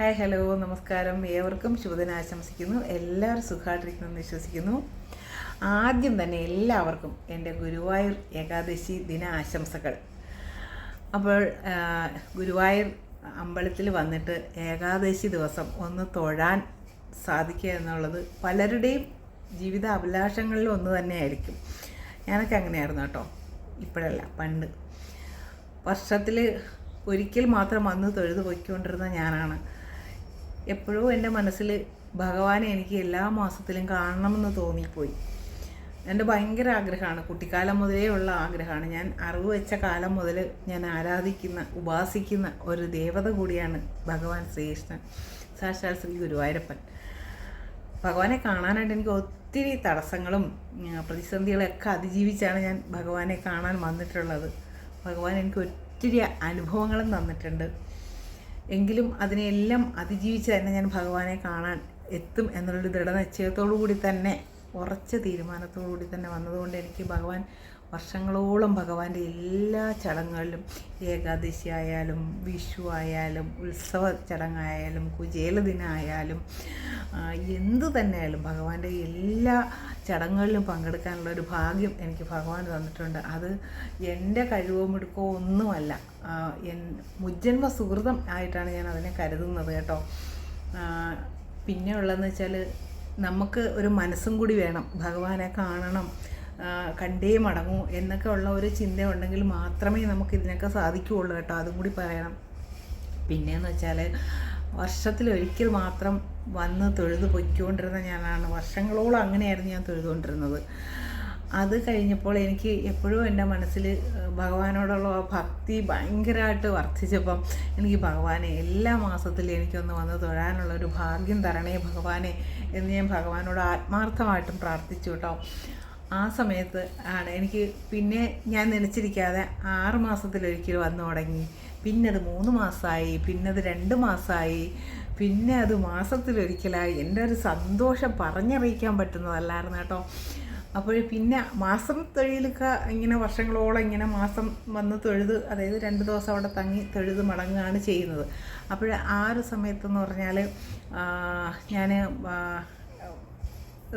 Hi hello നമസ്കാരം. ഏവർക്കും ശുഭദിനം ആശംസിക്കുന്നു എല്ലാവരും സുഖമായിട്ടിരിക്കുന്നു വിശ്വസിക്കുന്നു. ആദ്യം തന്നെ എല്ലാവർക്കും എന്റെ ഗുരുവായൂർ ഏകാദശി ദിന ആശംസകൾ. അപ്പോൾ ഗുരുവായൂർ അമ്പലത്തിൽ വന്നിട്ട് ഏകാദശി ദിവസം ഒന്ന് തൊഴാൻ സാധിക്കുക എന്നുള്ളത് പലരുടെയും ജീവിത അഭിലാഷങ്ങളിൽ ഒന്ന് തന്നെയായിരിക്കും. ഞാനൊക്കെ അങ്ങനെയായിരുന്നു കേട്ടോ ഇപ്പോഴല്ല പണ്ട്. വർഷത്തിൽ ഒരിക്കൽ മാത്രം വന്ന് തൊഴുത് പൊയ്ക്കൊണ്ടിരുന്ന ഞാനാണ്. എപ്പോഴും എന്റെ മനസ്സിൽ ഭഗവാനെ എനിക്ക് എല്ലാ മാസത്തിലും കാണണമെന്ന് തോന്നിപ്പോയി. എന്റെ ഭയങ്കര ആഗ്രഹമാണ്. കുട്ടിക്കാലം മുതലേ ഉള്ള ആഗ്രഹമാണ്. ഞാൻ അറിവ് വെച്ച കാലം മുതൽ ഞാൻ ആരാധിക്കുന്ന ഉപാസിക്കുന്ന ഒരു ദേവത കൂടിയാണ് ഭഗവാൻ ശ്രീകൃഷ്ണൻ. സാക്ഷാൽ ശ്രീ ഗുരുവായൂരപ്പൻ. ഭഗവാനെ കാണാനായിട്ട് എനിക്ക് ഒത്തിരി തടസ്സങ്ങളും പ്രതിസന്ധികളൊക്കെ അതിജീവിച്ചാണ് ഞാൻ ഭഗവാനെ കാണാൻ വന്നിട്ടുള്ളത്. ഭഗവാൻ എനിക്ക് ഒത്തിരി അനുഭവങ്ങളും തന്നിട്ടുണ്ട്. എങ്കിലും അതിനെല്ലാം അതിജീവിച്ച് തന്നെ ഞാൻ ഭഗവാനെ കാണാൻ എത്തും എന്നുള്ളൊരു ദൃഢനിശ്ചയത്തോടു കൂടി തന്നെ ഉറച്ച തീരുമാനത്തോടു കൂടി തന്നെ വന്നതുകൊണ്ട് എനിക്ക് ഭഗവാൻ വർഷങ്ങളോളം ഭഗവാന്റെ എല്ലാ ചടങ്ങുകളിലും ഏകാദശി ആയാലും വിഷു ആയാലും ഉത്സവ ചടങ്ങായാലും കുചേല ദിനമായാലും ആ, എന്ത് തന്നെയായാലും ഭഗവാന്റെ എല്ലാ ചടങ്ങുകളിലും പങ്കെടുക്കാനുള്ള ഒരു ഭാഗ്യം എനിക്ക് ഭഗവാൻ തന്നിട്ടുണ്ട്. അത് എന്റെ കഴിവോ മിടുക്കോ ഒന്നുമല്ല. എൻ മുജ്ജന്മ സുഹൃതം ആയിട്ടാണ് ഞാൻ അതിനെ കരുതുന്നത് കേട്ടോ. പിന്നെ ഉള്ളതെന്ന് വെച്ചാൽ നമുക്ക് ഒരു മനസ്സും കൂടി വേണം. ഭഗവാനെ കാണണം. കണ്ടേ മടങ്ങൂ എന്നൊക്കെ ഉള്ള ഒരു ചിന്ത ഉണ്ടെങ്കിൽ മാത്രമേ നമുക്ക് ഇതിനൊക്കെ സാധിക്കുകയുള്ളൂ കേട്ടോ. അതും കൂടി പറയണം. പിന്നെയെന്ന് വെച്ചാൽ വർഷത്തിലൊരിക്കൽ മാത്രം വന്ന് തൊഴുത് പൊയ്ക്കൊണ്ടിരുന്ന ഞാനാണ്. വർഷങ്ങളോളം അങ്ങനെയായിരുന്നു ഞാൻ തൊഴുതുകൊണ്ടിരുന്നത്. അത് കഴിഞ്ഞപ്പോൾ എനിക്ക് എപ്പോഴും എന്റെ മനസ്സിൽ ഭഗവാനോടുള്ള ഭക്തി ഭയങ്കരമായിട്ട് വർദ്ധിച്ചപ്പം എനിക്ക് ഭഗവാനെ എല്ലാ മാസത്തിലും എനിക്കൊന്ന് വന്ന് തൊഴാനുള്ള ഒരു ഭാഗ്യം തരണേ ഭഗവാനെ എന്ന് ഞാൻ ഭഗവാനോട് ആത്മാർത്ഥമായിട്ടും പ്രാർത്ഥിച്ചു കേട്ടോ. ആ സമയത്ത് ആണ്. എനിക്ക് പിന്നെ ഞാൻ നനച്ചിരിക്കാതെ ആറ് മാസത്തിലൊരിക്കൽ വന്നു തുടങ്ങി. പിന്നെ അത് മൂന്ന് മാസമായി പിന്നെ അത് രണ്ട് മാസമായി പിന്നെ അത് മാസത്തിലൊരിക്കലായി. എന്റെ ഒരു സന്തോഷം പറഞ്ഞറിയിക്കാൻ പറ്റുന്നതല്ലായിരുന്നു കേട്ടോ. അപ്പോൾ പിന്നെ മാസം തൊഴിലൊക്കെ ഇങ്ങനെ വർഷങ്ങളോളം ഇങ്ങനെ മാസം വന്ന് തൊഴുത് അതായത് രണ്ട് ദിവസം അവിടെ തങ്ങി തൊഴുത് മടങ്ങുകയാണ് ചെയ്യുന്നത്. അപ്പോൾ ആ ഒരു സമയത്തെന്ന് പറഞ്ഞാൽ ഞാൻ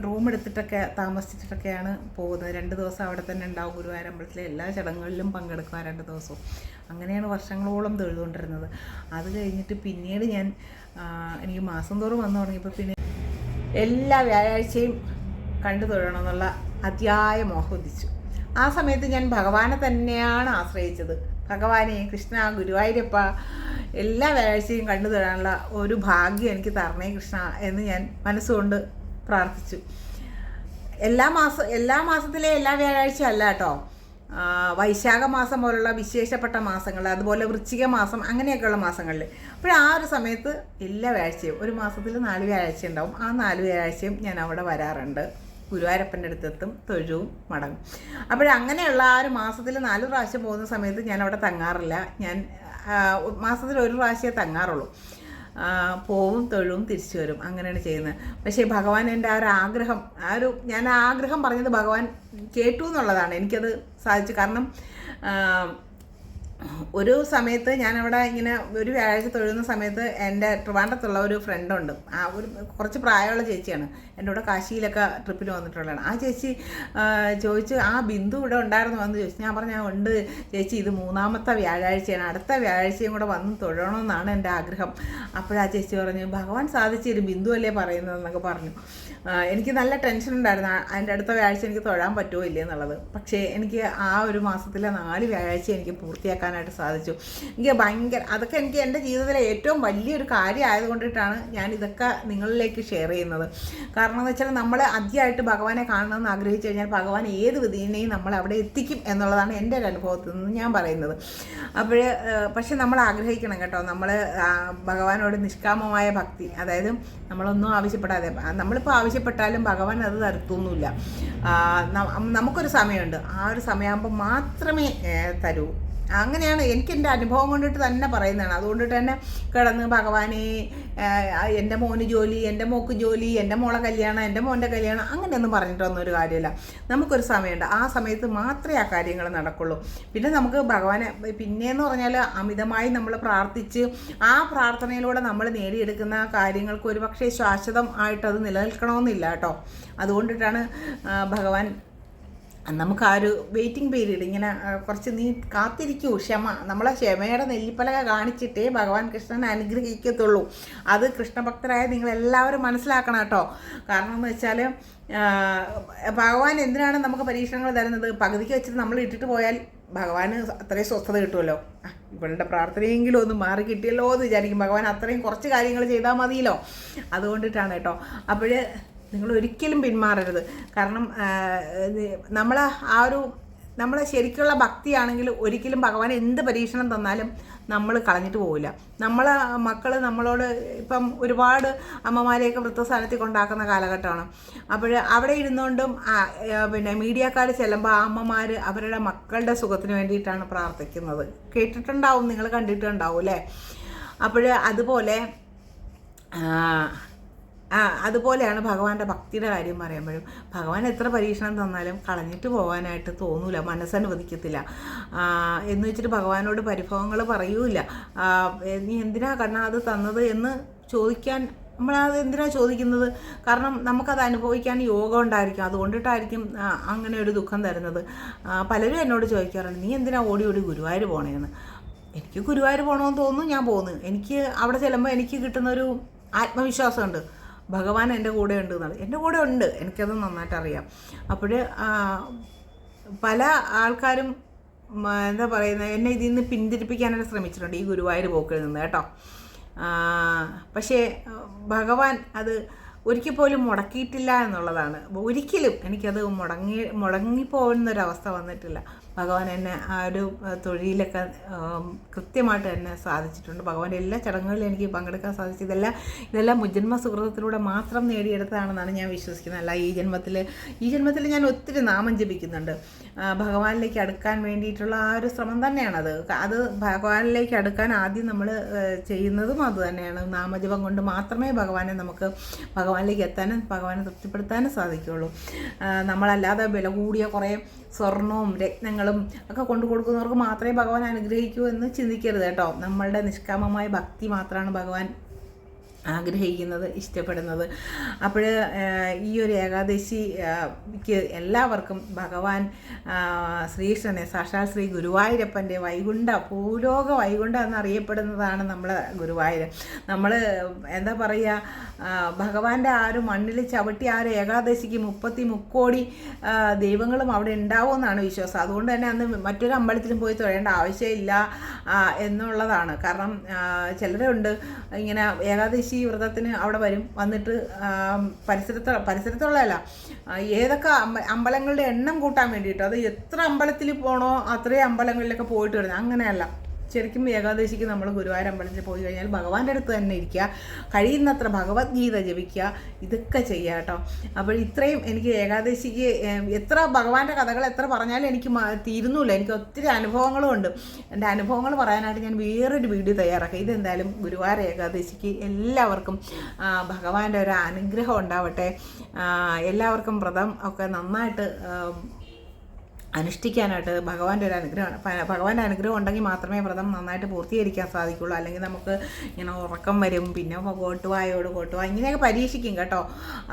റൂം എടുത്തിട്ടൊക്കെ താമസിച്ചിട്ടൊക്കെയാണ് പോകുന്നത്. രണ്ട് ദിവസം അവിടെ തന്നെ ഉണ്ടാവും ഗുരുവായൂർ അമ്പലത്തിലെ. എല്ലാ ചടങ്ങുകളിലും പങ്കെടുക്കുക രണ്ട് ദിവസവും. അങ്ങനെയാണ് വർഷങ്ങളോളം തൊഴുതുകൊണ്ടിരുന്നത് അത് കഴിഞ്ഞിട്ട് പിന്നീട് ഞാൻ എനിക്ക് മാസം തോറും വന്നു തുടങ്ങിയപ്പോൾ പിന്നെ എല്ലാ വ്യാഴാഴ്ചയും കണ്ടു തൊഴണമെന്നുള്ള അതിയായ മോഹം ഉദിച്ചു. ആ സമയത്ത് ഞാൻ ഭഗവാനെ തന്നെയാണ് ആശ്രയിച്ചത്. ഭഗവാനെ കൃഷ്ണ ഗുരുവായൂരപ്പ എല്ലാ വ്യാഴാഴ്ചയും കണ്ടു തൊഴാനുള്ള ഒരു ഭാഗ്യം എനിക്ക് തരണേ കൃഷ്ണ എന്ന് ഞാൻ മനസ്സുകൊണ്ട് പ്രാർത്ഥിച്ചു. എല്ലാ മാസം എല്ലാ മാസത്തിലെ എല്ലാ വ്യാഴാഴ്ച അല്ല കേട്ടോ. വൈശാഖ മാസം പോലുള്ള വിശേഷപ്പെട്ട മാസങ്ങൾ അതുപോലെ വൃശ്ചിക മാസം അങ്ങനെയൊക്കെയുള്ള മാസങ്ങളിൽ. അപ്പോൾ ആ ഒരു സമയത്ത് എല്ലാ വ്യാഴ്ചയും ഒരു മാസത്തിൽ നാല് വ്യാഴാഴ്ച ഉണ്ടാവും. ആ നാല് വ്യാഴാഴ്ചയും ഞാൻ അവിടെ വരാറുണ്ട്. ഗുരുവായൂരപ്പന്റെ അടുത്തെത്തും തൊഴുവും മടങ്ങും. അപ്പോഴങ്ങനെയുള്ള ആ ഒരു മാസത്തിൽ നാല് പ്രാവശ്യം പോകുന്ന സമയത്ത് ഞാൻ അവിടെ തങ്ങാറില്ല. ഞാൻ മാസത്തിൽ ഒരു പ്രാവശ്യമേ തങ്ങാറുള്ളൂ. പോവും തൊഴും തിരിച്ചു വരും. അങ്ങനെയാണ് ചെയ്യുന്നത്. പക്ഷേ ഭഗവാൻ എന്റെ ആ ഒരു ആഗ്രഹം ആ ഒരു ഞാൻ ആ ആഗ്രഹം പറഞ്ഞത് ഭഗവാൻ കേട്ടു എന്നുള്ളതാണ്. എനിക്കത് സാധിച്ചു. കാരണം ഒരു സമയത്ത് ഞാനവിടെ ഇങ്ങനെ ഒരു വ്യാഴാഴ്ച തൊഴുന്ന സമയത്ത് എന്റെ ട്രിവാൻഡ്രത്തുള്ള ഒരു ഫ്രണ്ടുണ്ട്. ആ ഒരു കുറച്ച് പ്രായമുള്ള ചേച്ചിയാണ്. എന്റെ കൂടെ കാശിയിലൊക്കെ ട്രിപ്പിന് വന്നിട്ടുള്ളതാണ്. ആ ചേച്ചി ചോദിച്ച് ആ ബിന്ദു ഇവിടെ ഉണ്ടായിരുന്നു വന്ന് ചോദിച്ചു. ഞാൻ പറഞ്ഞു ഉണ്ട് ചേച്ചി ഇത് മൂന്നാമത്തെ വ്യാഴാഴ്ചയാണ്. അടുത്ത വ്യാഴാഴ്ചയും കൂടെ വന്ന് തൊഴണമെന്നാണ് എന്റെ ആഗ്രഹം. അപ്പോഴാ ചേച്ചി പറഞ്ഞു ഭഗവാൻ സാധിച്ചിരും ബിന്ദു അല്ലേ പറയുന്നതെന്നൊക്കെ പറഞ്ഞു. എനിക്ക് നല്ല ടെൻഷൻ ഉണ്ടായിരുന്നു. അതിന്റെ അടുത്ത വ്യാഴാഴ്ച എനിക്ക് തൊഴാൻ പറ്റുമോ ഇല്ലേ എന്നുള്ളത്. പക്ഷേ എനിക്ക് ആ ഒരു മാസത്തിലെ നാല് വ്യാഴാഴ്ച എനിക്ക് പൂർത്തിയാക്കാനായിട്ട് സാധിച്ചു. എനിക്ക് ഭയങ്കര അതൊക്കെ എനിക്ക് എന്റെ ജീവിതത്തിലെ ഏറ്റവും വലിയൊരു കാര്യം ആയതുകൊണ്ടിട്ടാണ് ഞാൻ ഇതൊക്കെ നിങ്ങളിലേക്ക് ഷെയർ ചെയ്യുന്നത്. കാരണം എന്ന് വെച്ചാൽ നമ്മൾ ആദ്യമായിട്ട് ഭഗവാനെ കാണണമെന്ന് ആഗ്രഹിച്ചു കഴിഞ്ഞാൽ ഭഗവാൻ ഏത് വിധീനെയും നമ്മൾ അവിടെ എത്തിക്കും എന്നുള്ളതാണ് എന്റെ ഒരു അനുഭവത്തിൽ നിന്ന് ഞാൻ പറയുന്നത്. അപ്പോൾ പക്ഷെ നമ്മൾ ആഗ്രഹിക്കണം കേട്ടോ. നമ്മൾ ഭഗവാനോട് നിഷ്കാമമായ ഭക്തി. അതായത് നമ്മളൊന്നും ആവശ്യപ്പെടാതെ നമ്മളിപ്പോൾ ആവശ്യപ്പെട്ടാലും ഭഗവാൻ അത് തരത്തൊന്നുമില്ല. നമുക്കൊരു സമയമുണ്ട്. ആ ഒരു സമയമാകുമ്പോൾ മാത്രമേ തരൂ. അങ്ങനെയാണ് എനിക്ക് എന്റെ അനുഭവം കൊണ്ടിട്ട് തന്നെ പറയുന്നതാണ്. അതുകൊണ്ട് തന്നെ കിടന്ന് ഭഗവാനെ എന്റെ മോന് ജോലി എന്റെ മോക്ക് ജോലി എന്റെ മോളെ കല്യാണം എന്റെ മോന്റെ കല്യാണം അങ്ങനെയൊന്നും പറഞ്ഞിട്ടൊന്നും ഒരു കാര്യമില്ല. നമുക്കൊരു സമയമുണ്ട്. ആ സമയത്ത് മാത്രമേ ആ കാര്യങ്ങൾ നടക്കുള്ളൂ. പിന്നെ നമുക്ക് ഭഗവാനെ പിന്നെയെന്ന് പറഞ്ഞാൽ അമിതമായി നമ്മൾ പ്രാർത്ഥിച്ച് ആ പ്രാർത്ഥനയിലൂടെ നമ്മൾ നേടിയെടുക്കുന്ന കാര്യങ്ങൾക്ക് ഒരു പക്ഷേ ശാശ്വതം ആയിട്ടത് നിലനിൽക്കണമെന്നില്ല കേട്ടോ. അതുകൊണ്ടിട്ടാണ് ഭഗവാൻ നമുക്ക് ആ ഒരു വെയിറ്റിംഗ് പീരീഡ് ഇങ്ങനെ കുറച്ച് നീ കാത്തിരിക്കൂ. ക്ഷമ നമ്മളെ ക്ഷമയുടെ നെല്ലിപ്പലക കാണിച്ചിട്ടേ ഭഗവാൻ കൃഷ്ണൻ അനുഗ്രഹിക്കത്തുള്ളൂ. അത് കൃഷ്ണഭക്തരായ നിങ്ങളെല്ലാവരും മനസ്സിലാക്കണം കേട്ടോ. കാരണം എന്ന് വെച്ചാൽ ഭഗവാൻ എന്തിനാണ് നമുക്ക് പരീക്ഷണങ്ങൾ തരുന്നത്? പകുതിക്ക് വെച്ചിട്ട് നമ്മൾ ഇട്ടിട്ട് പോയാൽ ഭഗവാന് അത്രയും സ്വസ്ഥത കിട്ടുമല്ലോ. ഇവളുടെ പ്രാർത്ഥനയെങ്കിലും ഒന്ന് മാറി കിട്ടിയല്ലോ എന്ന് വിചാരിക്കും. ഭഗവാൻ അത്രയും കുറച്ച് കാര്യങ്ങൾ ചെയ്താൽ മതിയല്ലോ. അതുകൊണ്ടിട്ടാണ് കേട്ടോ. അപ്പോൾ നിങ്ങൾ ഒരിക്കലും പിന്മാറരുത്. കാരണം നമ്മൾ ആ ഒരു നമ്മൾ ശരിക്കുള്ള ഭക്തിയാണെങ്കിൽ ഒരിക്കലും ഭഗവാൻ എന്ത് പരീക്ഷണം തന്നാലും നമ്മൾ കളഞ്ഞിട്ട് പോവില്ല. നമ്മളെ മക്കൾ നമ്മളോട് ഇപ്പം ഒരുപാട് അമ്മമാരെയൊക്കെ വൃത്തസ്ഥാനത്തിൽ കൊണ്ടാക്കുന്ന കാലഘട്ടമാണ്. അപ്പോൾ അവിടെ ഇരുന്നുകൊണ്ടും പിന്നെ മീഡിയക്കാർ ചെല്ലുമ്പോൾ ആ അമ്മമാർ അവരുടെ മക്കളുടെ സുഖത്തിന് വേണ്ടിയിട്ടാണ് പ്രാർത്ഥിക്കുന്നത്. കേട്ടിട്ടുണ്ടാവും നിങ്ങൾ കണ്ടിട്ടുണ്ടാവും അല്ലേ? അപ്പോൾ അതുപോലെ അതുപോലെയാണ് ഭഗവാന്റെ ഭക്തിയുടെ കാര്യം പറയുമ്പോഴും. ഭഗവാൻ എത്ര പരീക്ഷണം തന്നാലും കളഞ്ഞിട്ട് പോകാനായിട്ട് തോന്നൂല മനസ്സനുവദിക്കത്തില്ല. ആ, എന്ന് വെച്ചിട്ട് ഭഗവാനോട് പരിഭവങ്ങൾ പറയൂല നീ എന്തിനാ കണ്ണാ അത് തന്നത് എന്ന് ചോദിക്കാൻ നമ്മളത് എന്തിനാ ചോദിക്കുന്നത്? കാരണം നമുക്കത് അനുഭവിക്കാൻ യോഗം ഉണ്ടായിരിക്കും. അതുകൊണ്ടിട്ടായിരിക്കും അങ്ങനെ ഒരു ദുഃഖം തരുന്നത്. പലരും എന്നോട് ചോദിക്കാറുണ്ട് നീ എന്തിനാ ഓടി ഓടി ഗുരുവായൂർ പോണേന്ന്? എനിക്ക് ഗുരുവായൂർ പോകണമെന്ന് തോന്നുന്നു ഞാൻ പോകുന്നു എനിക്ക് അവിടെ ചെല്ലുമ്പോൾ എനിക്ക് കിട്ടുന്നൊരു ആത്മവിശ്വാസമുണ്ട്. ഭഗവാൻ എന്റെ കൂടെ ഉണ്ട് എന്നുള്ളത് എന്റെ കൂടെ ഉണ്ട്. എനിക്കത് നന്നായിട്ട് അറിയാം. അപ്പോൾ പല ആൾക്കാരും എന്താ പറയുന്നത് എന്നെ ഇതിൽ നിന്ന് പിന്തിരിപ്പിക്കാനായിട്ട് ശ്രമിച്ചിട്ടുണ്ട് ഈ ഗുരുവായൂർ പോക്കിൽ നിന്ന് കേട്ടോ. പക്ഷേ ഭഗവാൻ അത് ഒരിക്കൽ പോലും മുടക്കിയിട്ടില്ല എന്നുള്ളതാണ്. ഒരിക്കലും എനിക്കത് മുടങ്ങി മുടങ്ങിപ്പോകുന്നൊരവസ്ഥ വന്നിട്ടില്ല. ഭഗവാൻ എന്നെ ആ ഒരു തൊഴിലൊക്കെ കൃത്യമായിട്ട് എന്നെ സാധിച്ചിട്ടുണ്ട്. ഭഗവാന്റെ എല്ലാ ചടങ്ങുകളിലും എനിക്ക് പങ്കെടുക്കാൻ സാധിച്ചു. ഇതെല്ലാം ഇതെല്ലാം മുജന്മ സുഹൃത്തിലൂടെ മാത്രം നേടിയെടുത്തതാണെന്നാണ് ഞാൻ വിശ്വസിക്കുന്നത്. അല്ല ഈ ജന്മത്തിൽ ഈ ജന്മത്തിൽ ഞാൻ ഒത്തിരി നാമം ജപിക്കുന്നുണ്ട്. ഭഗവാനിലേക്ക് അടുക്കാൻ വേണ്ടിയിട്ടുള്ള ആ ഒരു ശ്രമം തന്നെയാണത്. അത് ഭഗവാനിലേക്ക് അടുക്കാൻ ആദ്യം നമ്മൾ ചെയ്യുന്നതും അത് തന്നെയാണ്. നാമജപം കൊണ്ട് മാത്രമേ ഭഗവാനെ നമുക്ക് ഭഗവാനിലേക്ക് എത്താനും ഭഗവാനെ തൃപ്തിപ്പെടുത്താനും സാധിക്കുകയുള്ളൂ. നമ്മളല്ലാതെ വില കൂടിയ കുറേ സ്വർണവും രത്നങ്ങളും ഒക്കെ കൊണ്ടു കൊടുക്കുന്നവർക്ക് മാത്രമേ ഭഗവാൻ അനുഗ്രഹിക്കൂ എന്ന് ചിന്തിക്കരുത് കേട്ടോ. നമ്മളുടെ നിഷ്കാമമായ ഭക്തി മാത്രമാണ് ഭഗവാൻ ആഗ്രഹിക്കുന്നത് ഇഷ്ടപ്പെടുന്നത്. അപ്പോൾ ഈ ഒരു ഏകാദശിക്ക് എല്ലാവർക്കും ഭഗവാൻ ശ്രീകൃഷ്ണനെ സാക്ഷാൽ ശ്രീ ഗുരുവായൂരപ്പന്റെ വൈകുണ്ഠ ഭൂലോക വൈകുണ്ഠ എന്നറിയപ്പെടുന്നതാണ് നമ്മൾ ഗുരുവായൂർ നമ്മൾ എന്താ പറയുക ഭഗവാന്റെ ആ ഒരു മണ്ണിൽ ചവിട്ടി ആ ഒരു ഏകാദശിക്ക് മുപ്പത്തി മുക്കോടി ദൈവങ്ങളും അവിടെ ഉണ്ടാവുമെന്നാണ് വിശ്വാസം. അതുകൊണ്ട് തന്നെ അന്ന് മറ്റൊരു അമ്പലത്തിലും പോയി തൊഴേണ്ട ആവശ്യമില്ല എന്നുള്ളതാണ്. കാരണം ചിലരുണ്ട് ഇങ്ങനെ ഏകാദശി വ്രതത്തിന് അവിടെ വരും. വന്നിട്ട് പരിസരത്ത് പരിസരത്തുള്ളതല്ല ഏതൊക്കെ അമ്പലങ്ങളുടെ എണ്ണം കൂട്ടാൻ വേണ്ടിയിട്ട്. അത് എത്ര അമ്പലത്തിൽ പോകണോ അത്രയും അമ്പലങ്ങളിലൊക്കെ പോയിട്ട് വരുന്നത് അങ്ങനെയല്ല. ശരിക്കും ഏകാദശിക്ക് നമ്മൾ ഗുരുവായൂർ അമ്പലത്തിൽ പോയി കഴിഞ്ഞാൽ ഭഗവാന്റെ അടുത്ത് തന്നെ ഇരിക്കുക. കഴിയുന്നത്ര ഭഗവത്ഗീത ജപിക്കുക. ഇതൊക്കെ ചെയ്യുക കേട്ടോ. അപ്പോൾ ഇത്രയും എനിക്ക് ഏകാദശിക്ക് എത്ര ഭഗവാന്റെ കഥകൾ എത്ര പറഞ്ഞാലും എനിക്ക് തീരുന്നില്ല. എനിക്ക് ഒത്തിരി അനുഭവങ്ങളും ഉണ്ട്. എന്റെ അനുഭവങ്ങൾ പറയാനായിട്ട് ഞാൻ വേറൊരു വീഡിയോ തയ്യാറാക്കി. ഇതെന്തായാലും ഗുരുവായൂർ ഏകാദശിക്ക് എല്ലാവർക്കും ഭഗവാന്റെ ഒരു അനുഗ്രഹം ഉണ്ടാവട്ടെ. എല്ലാവർക്കും വ്രതം ഒക്കെ നന്നായിട്ട് അനുഷ്ഠിക്കാനായിട്ട് ഭഗവാന്റെ ഒരു അനുഗ്രഹമാണ്. ഭഗവാന്റെ അനുഗ്രഹം ഉണ്ടെങ്കിൽ മാത്രമേ വ്രതം നന്നായിട്ട് പൂർത്തീകരിക്കാൻ സാധിക്കുള്ളൂ. അല്ലെങ്കിൽ നമുക്ക് ഇങ്ങനെ ഉറക്കം വരും. പിന്നെ കോട്ടുവായോട് കോട്ടുവായ ഇങ്ങനെയൊക്കെ പരീക്ഷിക്കും കേട്ടോ.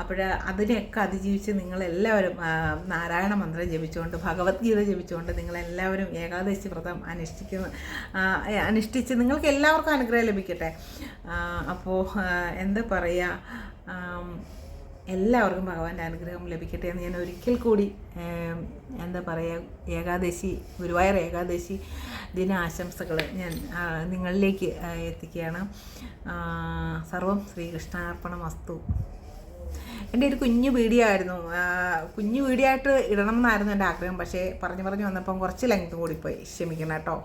അപ്പോൾ അതിനെയൊക്കെ അതിജീവിച്ച് നിങ്ങളെല്ലാവരും നാരായണ മന്ത്രം ജപിച്ചുകൊണ്ട് ഭഗവത്ഗീത ജപിച്ചുകൊണ്ട് നിങ്ങളെല്ലാവരും ഏകാദശി വ്രതം അനുഷ്ഠിക്കുന്ന അനുഷ്ഠിച്ച് നിങ്ങൾക്ക് എല്ലാവർക്കും അനുഗ്രഹം ലഭിക്കട്ടെ. അപ്പോൾ എന്താ പറയുക എല്ലാവർക്കും ഭഗവാന്റെ അനുഗ്രഹം ലഭിക്കട്ടെ എന്ന് ഞാൻ ഒരിക്കൽ കൂടി എന്താ പറയുക ഏകാദശി ഗുരുവായൂർ ഏകാദശി ദിനാശംസകൾ ഞാൻ നിങ്ങളിലേക്ക് എത്തിക്കുകയാണ്. സർവം ശ്രീകൃഷ്ണാർപ്പണ വസ്തു എന്റെ ഒരു കുഞ്ഞു വീഡിയോ കുഞ്ഞു വീഡിയോ ആയിട്ട് ഇടണം എന്നായിരുന്നു എന്റെ ആഗ്രഹം. പക്ഷേ പറഞ്ഞു പറഞ്ഞു വന്നപ്പം കുറച്ച് ലെങ്ത് കൂടിപ്പോയി. ക്ഷമിക്കണം കേട്ടോ.